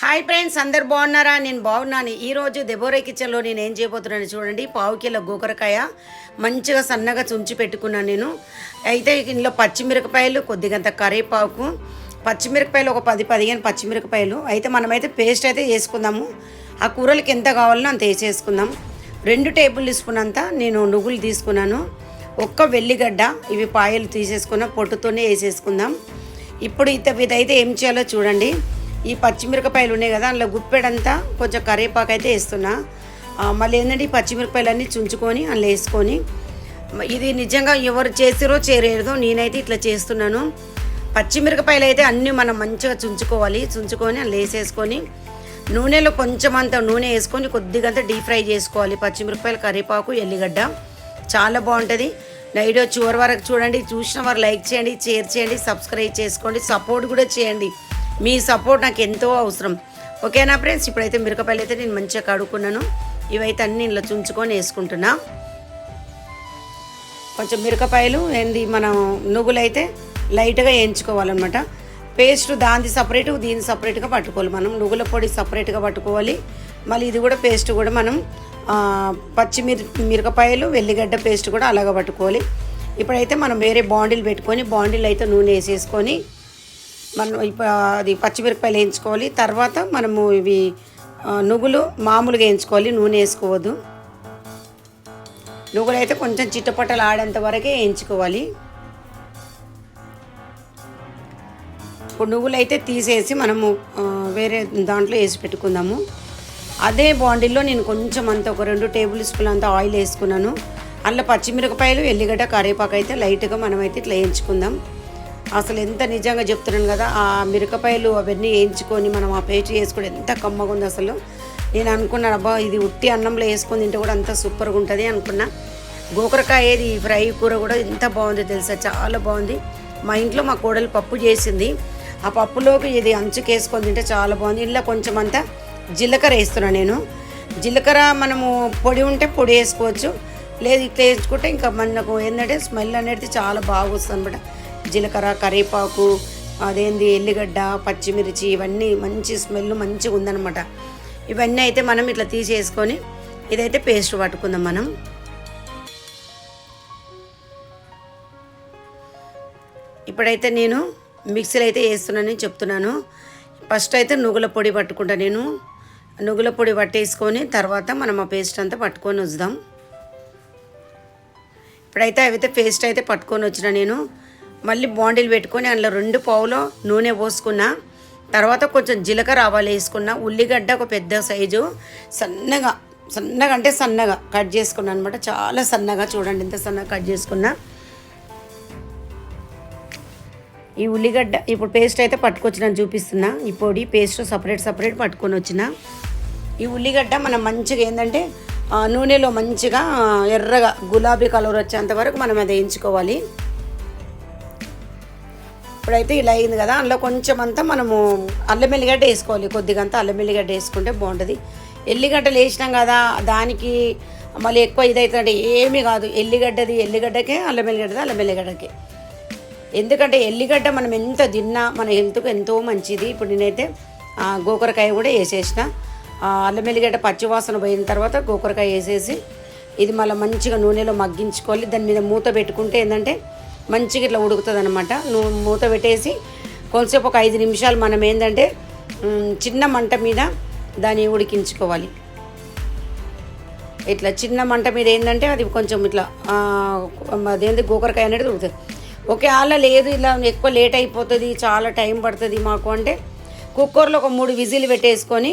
Hi friends అందరు బాగున్నారా? నేను బాగున్నాను. ఈరోజు దెబోరే కిచెన్లో నేను ఏం చేయబోతున్నాను చూడండి. పావు కిలో గోకరకాయ మంచిగా సన్నగా చుంచి పెట్టుకున్నాను నేను. అయితే ఇందులో పచ్చిమిరపకాయలు కొద్దిగంత కరివేపాకు పచ్చిమిరపకాయలు ఒక పది పదిహేను పచ్చిమిరపకాయలు. అయితే మనమైతే పేస్ట్ అయితే చేసుకుందాము. ఆ కూరలకి ఎంత కావాలో అంత వేసేసుకుందాం. రెండు టేబుల్ స్పూన్ అంతా నేను నువ్వులు తీసుకున్నాను. ఒక్క వెల్లిగడ్డ ఇవి పాయలు తీసేసుకున్న పొట్టుతోనే వేసేసుకుందాం. ఇప్పుడు ఇత ఇదైతే ఏం చేయాలో చూడండి. ఈ పచ్చిమిరపకాయలు ఉన్నాయి కదా అందులో గుప్పెడంతా కొంచెం కరివేపాకు అయితే వేస్తున్నా మళ్ళీ ఏంటంటే ఈ పచ్చిమిరపకాయలన్నీ చుంచుకొని అందులో వేసుకొని. ఇది నిజంగా ఎవరు చేసిరో చేరేదో నేనైతే ఇట్లా చేస్తున్నాను. పచ్చిమిరపకాయలు అయితే అన్నీ మనం మంచిగా చుంచుకోవాలి. చుంచుకొని అందులో వేసేసుకొని నూనెలో కొంచెం అంత నూనె వేసుకొని కొద్దిగా అంతా డీప్ ఫ్రై చేసుకోవాలి. పచ్చిమిరపకాయలు కరివేపాకు ఎల్లిగడ్డ చాలా బాగుంటుంది. నా వీడియో చివరి వరకు చూడండి. చూసిన వారు లైక్ చేయండి షేర్ చేయండి సబ్స్క్రైబ్ చేసుకోండి సపోర్ట్ కూడా చేయండి. మీ సపోర్ట్ నాకు ఎంతో అవసరం. ఓకేనా ఫ్రెండ్స్? ఇప్పుడైతే మిరపకాయలు అయితే నేను మంచిగా కడుక్కున్నాను. ఇవైతే అన్ని ఇలా చుంచుకొని వేసుకుంటున్నా. కొంచెం మిరపకాయలు ఏంది మనం నువ్వులు అయితే లైట్గా వేయించుకోవాలన్నమాట. పేస్ట్ దాంది సపరేట్ దీని సపరేట్గా పట్టుకోవాలి మనం. నువ్వుల పొడి సపరేట్గా పట్టుకోవాలి. మళ్ళీ ఇది కూడా పేస్ట్ కూడా మనం ఆ, పచ్చిమిర్ మిరపకాయలు వెల్లిగడ్డ పేస్ట్ కూడా అలాగ పట్టుకోవాలి. ఇప్పుడైతే మనం వేరే బాండిల్ పెట్టుకొని బాండిల్ అయితే నూనె వేసేసుకొని మనం ఇప్పుడు అది పచ్చిమిరపకాయలు వేయించుకోవాలి. తర్వాత మనము ఇవి నువ్వులు మామూలుగా వేయించుకోవాలి. నూనె వేసుకోవద్దు. నువ్వులు అయితే కొంచెం చిట్టపట్టలు ఆడేంత వరకే వేయించుకోవాలి. ఇప్పుడు నువ్వులు అయితే తీసేసి మనము వేరే దాంట్లో వేసి పెట్టుకుందాము. అదే బాండిల్లో నేను కొంచెం అంత ఒక రెండు టేబుల్ స్పూన్ అంత ఆయిల్ వేసుకున్నాను. అందులో పచ్చిమిరపకాయలు ఎల్లిగడ్డ కరివేపాకు అయితే లైట్గా మనమైతే ఇట్లా వేయించుకుందాం. అసలు ఎంత నిజంగా చెప్తున్నాను కదా ఆ మిరకపాయలు అవన్నీ వేయించుకొని మనం ఆ పేస్ట్ చేసుకొని ఎంత కమ్మగా ఉంది అసలు. నేను అనుకున్నాను అబ్బా ఇది ఉట్టి అన్నంలో వేసుకొని తింటే కూడా అంత సూపర్గా ఉంటుంది అనుకున్నా. గోకరకాయ ఇది ఫ్రై కూర కూడా ఎంత బాగుంది తెలుసా చాలా బాగుంది. మా ఇంట్లో మా కోడలు పప్పు చేసింది. ఆ పప్పులోకి ఇది అంచుకేసుకొని తింటే చాలా బాగుంది. ఇంట్లో కొంచెం అంతా జీలకర్ర వేస్తున్నా నేను. జీలకర్ర మనము పొడి ఉంటే పొడి వేసుకోవచ్చు లేదు ఇట్లా వేసుకుంటే ఇంకా మనకు ఏంటంటే స్మెల్ అనేది చాలా బాగా వస్తుంది అనమాట జీలకర్ర కరివేపాకు అదేంది ఎల్లిగడ్డ పచ్చిమిర్చి ఇవన్నీ మంచి స్మెల్ మంచిగా ఉందన్నమాట. ఇవన్నీ అయితే మనం ఇట్లా తీసేసుకొని ఇదైతే పేస్ట్ పట్టుకుందాం మనం. ఇప్పుడైతే నేను మిక్సీలో అయితే వేస్తున్నానని చెప్తున్నాను. ఫస్ట్ అయితే నువ్వుల పొడి పట్టుకుంటా నేను. నువ్వుల పొడి పట్టేసుకొని తర్వాత మనం ఆ పేస్ట్ అంతా పట్టుకొని వద్దాం. ఇప్పుడైతే అవైతే పేస్ట్ అయితే పట్టుకొని వచ్చిన నేను. మళ్ళీ బాండిల్ పెట్టుకొని అందులో రెండు పావులో నూనె పోసుకున్నా తర్వాత కొంచెం జీలకర్ర ఆవాలు వేసుకున్నా ఉల్లిగడ్డ ఒక పెద్ద సైజు సన్నగా సన్నగా అంటే సన్నగా కట్ చేసుకున్నాను అనమాట చాలా సన్నగా చూడండి ఎంత సన్నగా కట్ చేసుకున్నా. ఈ ఉల్లిగడ్డ ఇప్పుడు పేస్ట్ అయితే పట్టుకొచ్చిన చూపిస్తున్నా. ఈ పొడి పేస్ట్ సపరేట్ సపరేట్ పట్టుకొని వచ్చిన. ఈ ఉల్లిగడ్డ మనం మంచిగా ఏంటంటే నూనెలో మంచిగా ఎర్రగా గులాబీ కలర్ వచ్చేంత వరకు మనం అది వేయించుకోవాలి. ఇప్పుడైతే ఇలా అయింది కదా అందులో కొంచెం అంతా మనము అల్లం ఎల్లిగడ్డ వేసుకోవాలి. కొద్దిగా అంతా అల్లం ఎల్లిగడ్డ వేసుకుంటే బాగుంటుంది. ఎల్లిగడ్డలు వేసినాం కదా దానికి మళ్ళీ ఎక్కువ ఇదవుతుందంటే ఏమీ కాదు. ఎల్లిగడ్డది ఎల్లిగడ్డకే అల్లం ఎల్లిగడ్డది అల్లం ఎల్లిగడ్డకే. ఎందుకంటే ఎల్లిగడ్డ మనం ఎంత తిన్నా మన హెల్త్కు ఎంతో మంచిది. ఇప్పుడు నేనైతే గోకరకాయ కూడా వేసేసిన. ఆ, అల్లం ఎల్లిగడ్డ పచ్చివాసన పోయిన తర్వాత గోకరకాయ వేసేసి ఇది మళ్ళీ మంచిగా నూనెలో మగ్గించుకోవాలి. దాని మీద మూత పెట్టుకుంటే ఏంటంటే మంచిగా ఇట్లా ఉడుకుతుంది అనమాట నువ్వు మూత పెట్టేసి కొంతసేపు ఒక ఐదు నిమిషాలు మనం ఏంటంటే చిన్న మంట మీద దాన్ని ఉడికించుకోవాలి. ఇట్లా చిన్న మంట మీద ఏంటంటే అది కొంచెం ఇట్లా ఆ, అదేంటి గోకరకాయ అనేది ఉడుకుతుంది. ఓకే అలా లేదు ఇలా ఎక్కువ లేట్ అయిపోతుంది చాలా టైం పడుతుంది మాకు అంటే కుక్కర్లో ఒక మూడు విజిల్ పెట్టేసుకొని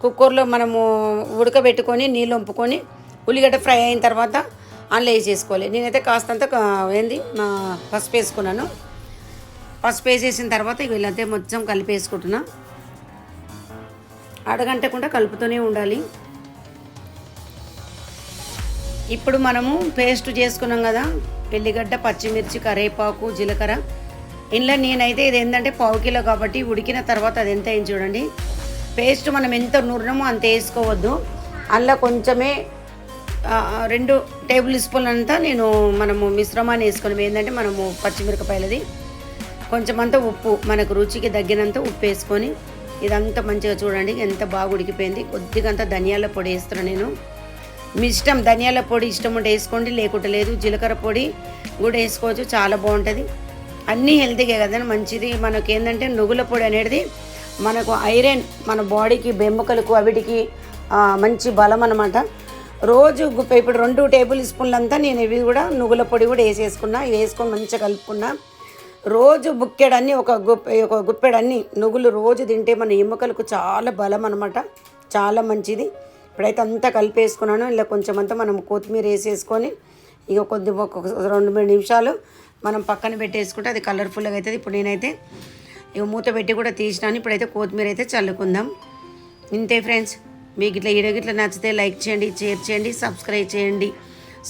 కుక్కర్లో మనము ఉడకబెట్టుకొని నీళ్ళు వంపుకొని ఉల్లిగడ్డ ఫ్రై అయిన తర్వాత అందులో వేసేసుకోవాలి నేనైతే కాస్తంత ఏంది ఆ, పసుపు వేసుకున్నాను. పసుపు వేసేసిన తర్వాత ఇక వీళ్ళంతే మొత్తం కలిపేసుకుంటున్నా అడగంటకుండా కలుపుతూనే ఉండాలి. ఇప్పుడు మనము పేస్ట్ చేసుకున్నాం కదా ఎల్లిగడ్డ పచ్చిమిర్చి కరివేపాకు జీలకర్ర. ఇంట్లో నేనైతే ఇది ఏంటంటే పావు కిలో కాబట్టి ఉడికిన తర్వాత అది ఎంత అయింది చూడండి. పేస్ట్ మనం ఎంత నూరినమో అంత వేసుకోవద్దు. అందులో కొంచెమే రెండు టేబుల్ స్పూన్ అంతా నేను మనము మిశ్రమాన్ని వేసుకుని ఏంటంటే మనము పచ్చిమిరపకాయలది కొంచెం అంతా ఉప్పు మనకు రుచికి తగ్గినంత ఉప్పు వేసుకొని ఇదంతా మంచిగా చూడండి ఎంత బాగా ఉడికిపోయింది. కొద్దిగా ధనియాల పొడి వేస్తున్నాను నేను. మీ ఇష్టం ధనియాల పొడి ఇష్టం ఉంటే వేసుకోండి లేకుంటే లేదు. జీలకర్ర పొడి కూడా వేసుకోవచ్చు చాలా బాగుంటుంది. అన్నీ హెల్తీగా కదండి మంచిది. మనకి ఏంటంటే నువ్వుల పొడి అనేది మనకు ఐరన్ మన బాడీకి బెంబకలకు అవిటికి మంచి బలం అనమాట రోజు ఇప్పుడు రెండు టేబుల్ స్పూన్లంతా నేను ఇవి కూడా నువ్వుల పొడి కూడా వేసేసుకున్నా ఇవి వేసుకొని మంచిగా కలుపుకున్నా. రోజు బుక్కెడన్ని ఒక గుప్ప ఒక గుప్పెడన్ని నువ్వులు రోజు తింటే మన ఎముకలకు చాలా బలం అనమాట చాలా మంచిది. ఇప్పుడైతే అంతా కలిపేసుకున్నాను. ఇలా కొంచెం అంతా మనం కొత్తిమీర వేసేసుకొని ఇక కొద్ది ఒక రెండు మూడు నిమిషాలు మనం పక్కన పెట్టేసుకుంటే అది కలర్ఫుల్గా అవుతుంది ఇప్పుడు నేనైతే ఇక మూత పెట్టి కూడా తీసినాను. ఇప్పుడైతే కొత్తిమీర అయితే చల్లుకుందాం. ఇంతే ఫ్రెండ్స్ మీకు ఇట్లా ఇరగిట్లా నచ్చితే లైక్ చేయండి షేర్ చేయండి సబ్స్క్రైబ్ చేయండి.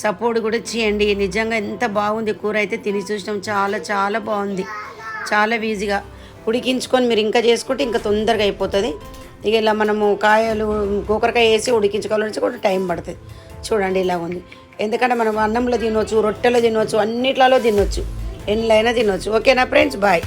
సపోర్ట్ కూడా చేయండి. నిజంగా ఎంత బాగుంది కూర అయితే తిని చూసినాం. చాలా చాలా బాగుంది. చాలా ఈజీగా. ఉడికించుకొని మీరు ఇంకా చేసుకుంటే ఇంకా తొందరగా అయిపోతుంది. ఇక ఇలా మనము కాయలు గోకరకాయ వేసి ఉడికించుకోవాలని కూడా టైం పడుతుంది. చూడండి ఇలా ఉంది. ఎందుకంటే మనం అన్నంలో తినవచ్చు రొట్టెలో తినవచ్చు అన్నిట్లలో తినవచ్చు ఎన్నిలైనా తినవచ్చు ఓకేనా ఫ్రెండ్స్? బాయ్.